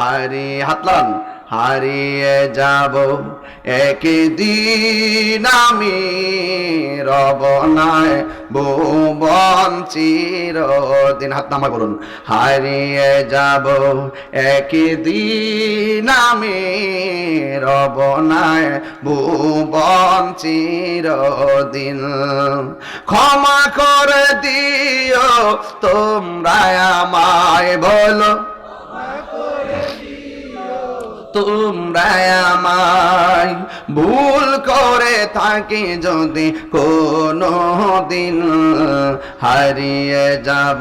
হারি হাতলান, হারিয়ে যাব একদিন আমি রব নাই ভুবন চিরদিন। হাত নামা বলুন, হারিয়ে যাব একদিন আমি রব নাই ভুবন চিরদিন। ক্ষমা করে দিও তোমরা আমায় বলো তোমরা আমায় ভুল করে থাকি যদি কোনো দিন হারিয়ে যাব।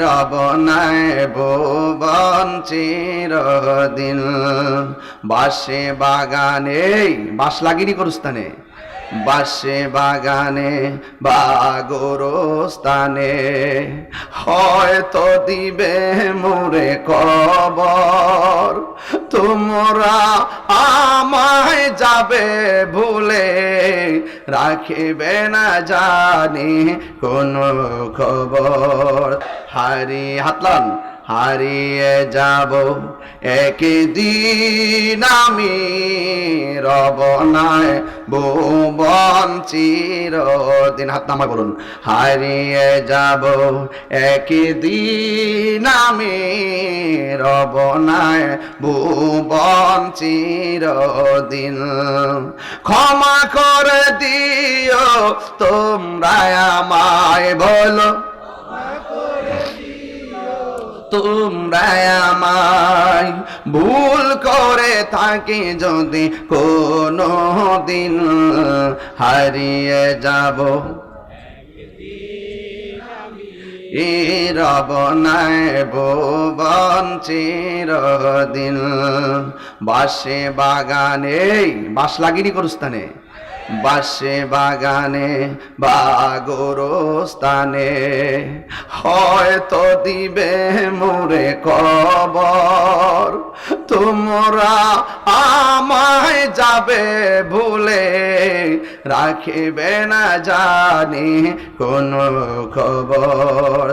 রব নাই চিরদিন। বাসে বাগানে বাস লাগিনি করস্তানে। বাসে, বাগানে বা গোরস্থানে হয়তো দিবে মোরে কবর তোমরা আমায় যাবে ভুলে। রাখিবে না জানি কোনো খবর। হারি হাতলান। হারিয়ে যাব একদিন আমি রব নাই ভুবন চিরদিন। হাত নামায় বলুন হারিয়ে যাব একদিন আমি রব নাই ভুবন চিরদিন। ক্ষমা করে দিও তোমরা আমায় বলো। তোমরা আমায় ভুল করে থাকি যদি কোনো দিন হারিয়ে যাব। রব নাই ভুবন চিরদিন। বাসে বাগানে বাস লাগিনি করস্তানে বাসে বাগানে বা গোরস্থানে, হয়তো দিবে মোরে কবর। তোমরা আমায় যাবে ভুলে, রাখিবে না জানি কোনো খবর।